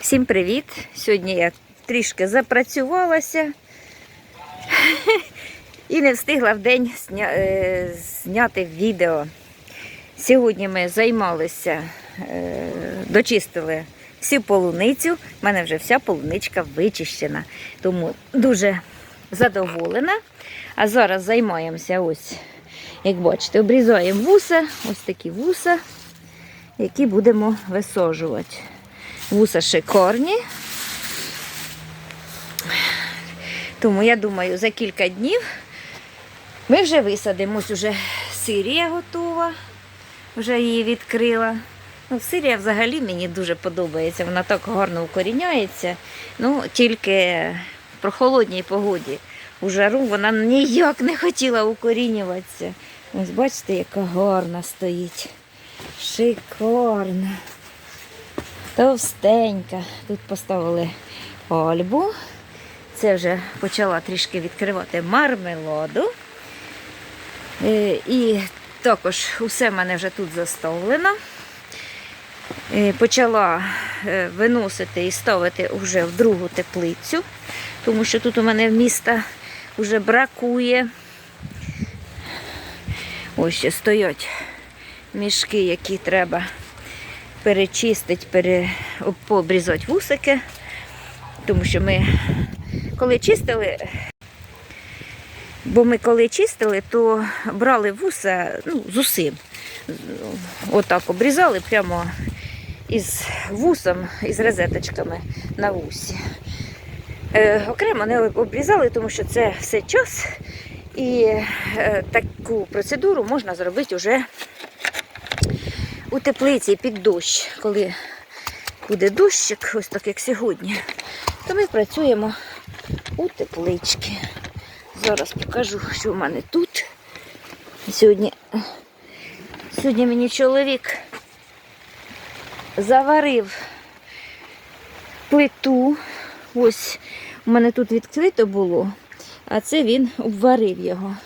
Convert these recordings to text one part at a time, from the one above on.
Всім привіт! Сьогодні я трішки запрацювалася і не встигла в день зня... е, зняти відео. Сьогодні ми займалися, е, дочистили всю полуницю. У мене вже вся полуничка вичищена, тому дуже задоволена. А зараз займаємося ось, як бачите, обрізаємо вуса, ось такі вуса, які будемо висаджувати. Вуса шикарні. Тому я думаю, за кілька днів ми вже висадимо. Ось уже сирія готова, вже її відкрила. Ну, сирія взагалі мені дуже подобається, вона так гарно укоріняється. Ну, тільки в прохолодній погоді. У жару вона ніяк не хотіла укорінюватися. Ось бачите, яка гарна стоїть. Шикарна. Товстенька. Тут поставили ольбу. Це вже почала трішки відкривати мармеладу. Е, І також усе в мене вже тут заставлено. Е, Почала е, виносити і ставити вже в другу теплицю, тому що тут у мене міста вже бракує. Ось ще стоять мішки, які треба перечистити, пере... пообрізати вусики. Тому що ми коли чистили, бо ми коли чистили, то брали вуса ну, з усім. Отак обрізали прямо із вусом, із розеточками на вусі. Е, окремо не обрізали, тому що це все час. І е, таку процедуру можна зробити вже у теплиці під дощ, коли буде дощик, ось так як сьогодні, то ми працюємо у тепличці. Зараз покажу, що в мене тут. Сьогодні, сьогодні мені чоловік заварив плиту. Ось у мене тут відкрито було, а це він обварив його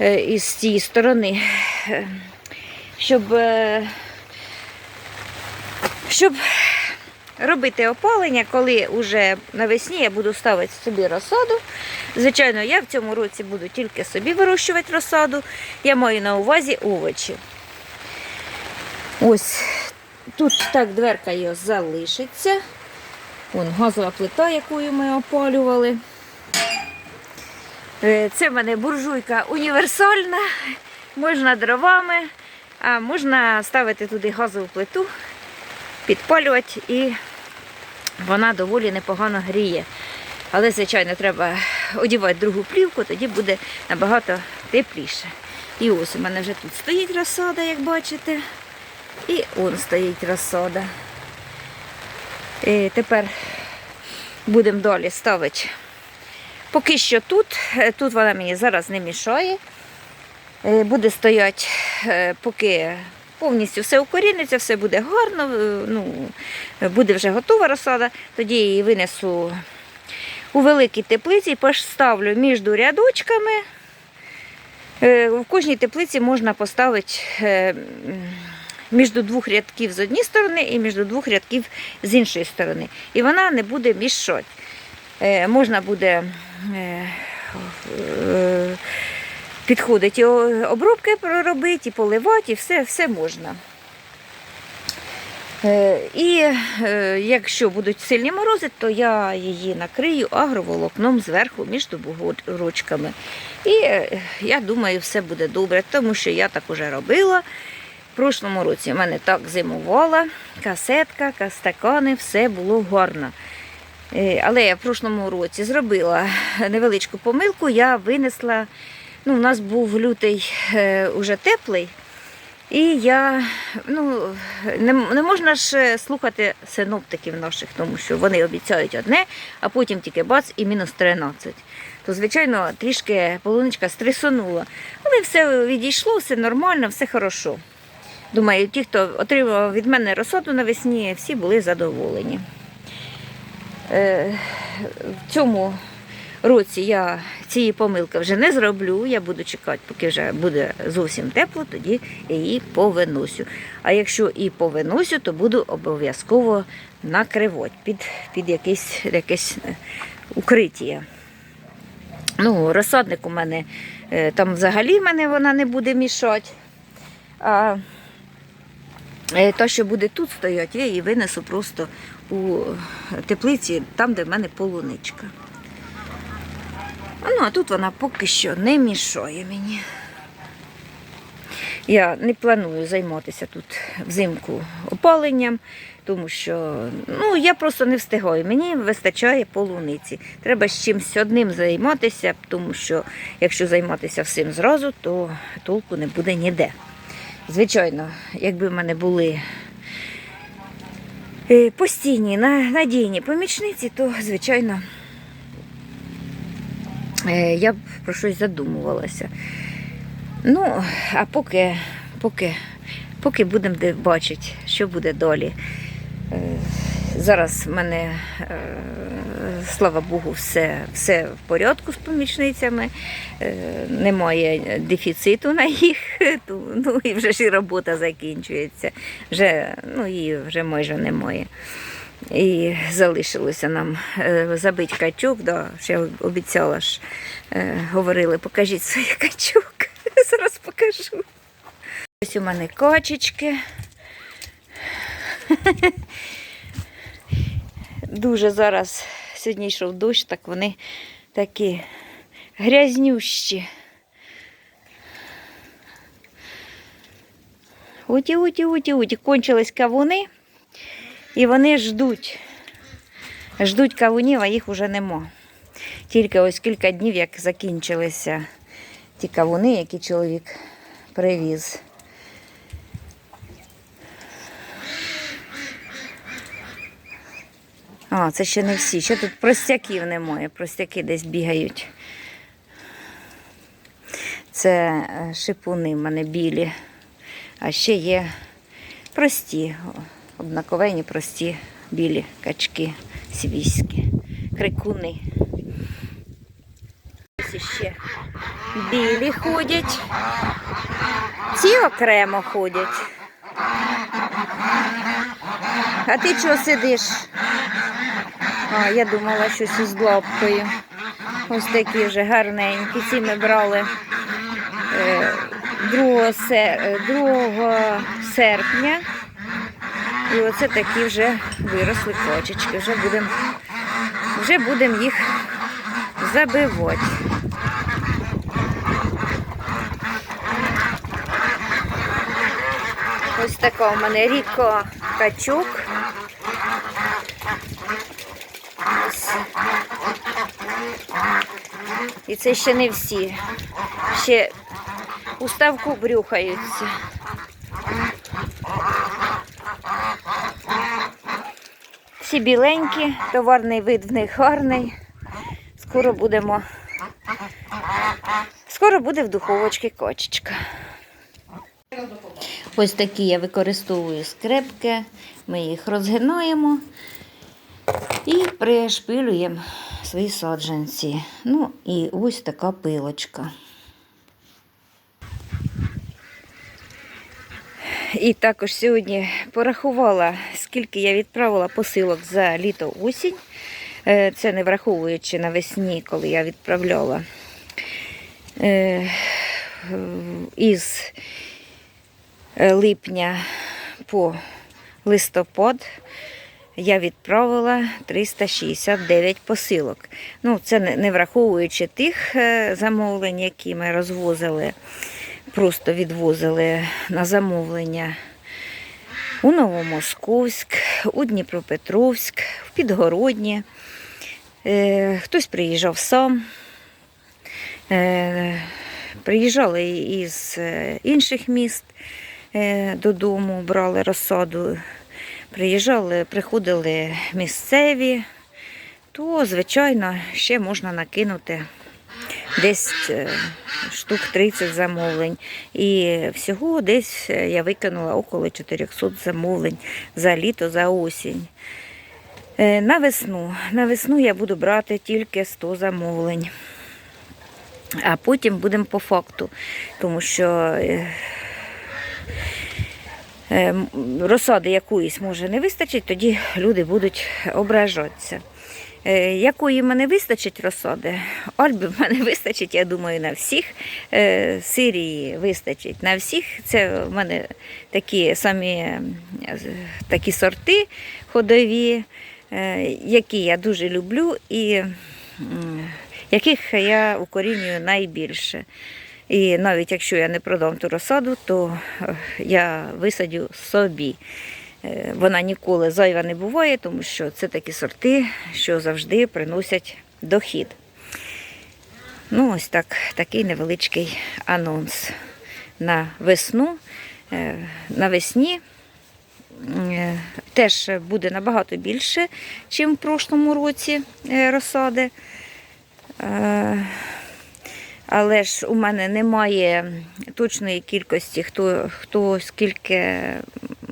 е, із цієї сторони, щоб, е, щоб робити опалення, коли вже навесні я буду ставити собі розсаду. Звичайно, я в цьому році буду тільки собі вирощувати розсаду. Я маю на увазі овочі. Ось тут так дверка його залишиться. Вон газова плита, якою ми опалювали. Е, Це в мене буржуйка універсальна, можна дровами, а можна ставити туди газову плиту, підпалювати і вона доволі непогано гріє. Але, звичайно, треба одягати другу плівку, тоді буде набагато тепліше. І ось у мене вже тут стоїть розсада, як бачите. І он стоїть розсада. І тепер будемо далі ставити. Поки що тут, Е, тут вона мені зараз не мішає. Е, Буде стояти, е, поки повністю все укоріниться, все буде гарно, е, ну, буде вже готова розсада, тоді її винесу у великій теплиці поставлю між рядочками. В кожній теплиці можна поставити між двох рядків з однієї сторони і між двох рядків з іншої сторони. І вона не буде мішати. Можна буде е, е, і обробки проробити, і поливати, і все, все можна. Е, І е, якщо будуть сильні морози, то я її накрию агроволокном зверху між ручками. І е, я думаю, все буде добре, тому що я так уже робила. В прошлому році в мене так зимувала, касетка, ка- стакани, все було гарно. Е, Але я в прошлому році зробила невеличку помилку, я винесла, ну, у нас був лютий е, уже теплий, і я, ну, не, не можна ж е, слухати синоптиків наших, тому що вони обіцяють одне, а потім тільки бац і мінус 13. То, звичайно, трішки полуничка стресонула. Але все відійшло, все нормально, все хорошо. Думаю, ті, хто отримав від мене розсаду навесні, всі були задоволені. Е, В цьому році я цієї помилки вже не зроблю. Я буду чекати, поки вже буде зовсім тепло, тоді її повиносю. А якщо і повиносю, то буду обов'язково накривати під, під якесь, якесь е, укриття. Ну, розсадник у мене е, там взагалі мене вона не буде мішати. А е, та, що буде тут стояти, я її винесу просто у теплиці, там, де в мене полуничка. Ну, а тут вона поки що не мішає мені. Я не планую займатися тут взимку опаленням, тому що ну, я просто не встигаю. Мені вистачає полуниці. Треба з чимось одним займатися, тому що якщо займатися всім зразу, то толку не буде ніде. Звичайно, якби в мене були е, постійні, надійні помічниці, то, звичайно, я б про щось задумувалася. Ну, а поки, поки, поки будемо бачити, що буде далі. Е, Зараз в мене, е, слава Богу, все, все в порядку з помічницями, е, немає дефіциту на їх, ну і вже ж і робота закінчується. Вже, ну, її вже майже немає. І залишилося нам е, забити качок, да, ще обіцяла ж, е, говорили, покажіть свої качок. Зараз покажу. Ось у мене качечки. Дуже зараз сьогодні йшов дощ, так вони такі грязнющі. Уті, уті, уті, уті. Кончились кавуни, і вони ждуть. Ждуть кавунів, а їх уже нема. Тільки ось кілька днів, як закінчилися ті кавуни, які чоловік привіз. А, це ще не всі. Ще тут простяків немає. Простяки десь бігають. Це е, шипуни в мене білі. А ще є прості, однаковені прості білі качки свійські, крикуни. Ось ще білі ходять. Ці окремо ходять. А ти чого сидиш? А, я думала, щось із лапкою. Ось такі вже гарненькі. Ці ми брали е, 2, се- е, 2 серпня. І оце такі вже виросли кочечки. Вже будемо вже будем їх забивати. Ось така у мене ріко качок. Ось. І це ще не всі. Ще у ставку брюхаються. Всі біленькі, товарний вид в них гарний. Скоро будемо. Скоро буде в духовочці кочечка. Ось такі я використовую скрепки. Ми їх розгинаємо і пришпилюємо свої саджанці. Ну і ось така пилочка. І також сьогодні порахувала, скільки я відправила посилок за літо-осінь. Е, Це не враховуючи навесні, коли я відправляла е, із е, липня по листопад я відправила 369 посилок. Ну, це не враховуючи тих замовлень, які ми розвозили, просто відвозили на замовлення у Новомосковськ, у Дніпропетровськ, в Підгороднє. Е, Хтось приїжджав сам. Е, Приїжджали із е, інших міст додому, брали розсаду. Приїжджали, приходили місцеві, то, звичайно, ще можна накинути десь е, штук 30 замовлень. І всього десь е, я викинула около 400 замовлень за літо, за осінь. Е, На весну. На весну я буду брати тільки 100 замовлень. А потім будемо по факту, тому що розсади якоїсь може не вистачить, тоді люди будуть ображатися. Е, Якої мене вистачить розсади? Альби в мене вистачить, я думаю, на всіх. Е, Сирії вистачить на всіх. Це в мене такі самі е, такі сорти ходові, які я дуже люблю і яких я укорінюю найбільше. І навіть якщо я не продам ту розсаду, то е, я висадю собі. Е, Вона ніколи зайва не буває, тому що це такі сорти, що завжди приносять дохід. Ну, ось так, такий невеличкий анонс на весну. Е, Навесні теж буде набагато більше, ніж в прошлому році розсади. Але ж у мене немає точної кількості, хто, хто скільки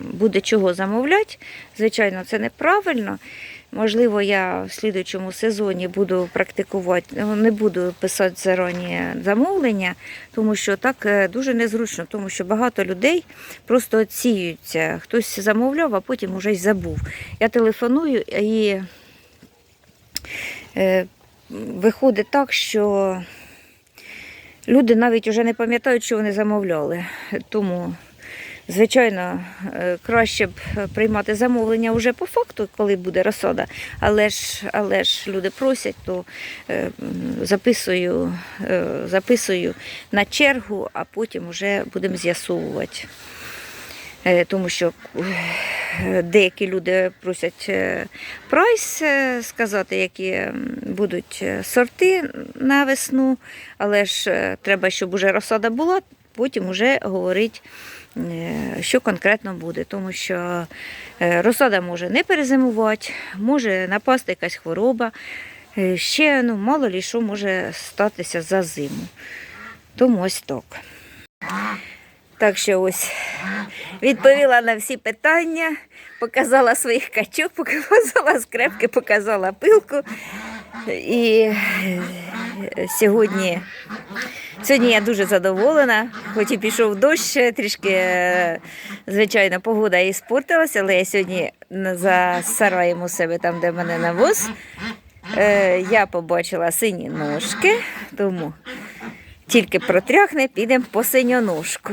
буде чого замовляти. Звичайно, це неправильно. Можливо, я в слідуючому сезоні буду практикувати, ну, не буду писати зарані замовлення, тому що так е, дуже незручно, тому що багато людей просто відсіюються. Хтось замовляв, а потім уже й забув. Я телефоную і е, виходить так, що люди навіть вже не пам'ятають, що вони замовляли. Тому, звичайно, е, краще б приймати замовлення вже по факту, коли буде розсада. Але ж, але ж люди просять, то е, записую, е, записую на чергу, а потім вже будемо з'ясовувати. Е, Тому що е, деякі люди просять е, прайс е, сказати, які будуть е, сорти на весну, але ж треба, щоб уже розсада була, потім вже говорить, що конкретно буде. Тому що розсада може не перезимувати, може напасти якась хвороба. Ще ну, мало лі що може статися за зиму. Тому ось так. Так що ось відповіла на всі питання, показала своїх качок, показала скрепки, показала пилку. І е, сьогодні, сьогодні я дуже задоволена, хоч і пішов дощ, трішки, е, звичайно, погода і спортилася, але я сьогодні за сараєм у себе, там, де мене навоз, е, я побачила сині ножки, тому тільки протряхне, підемо по синьоножку.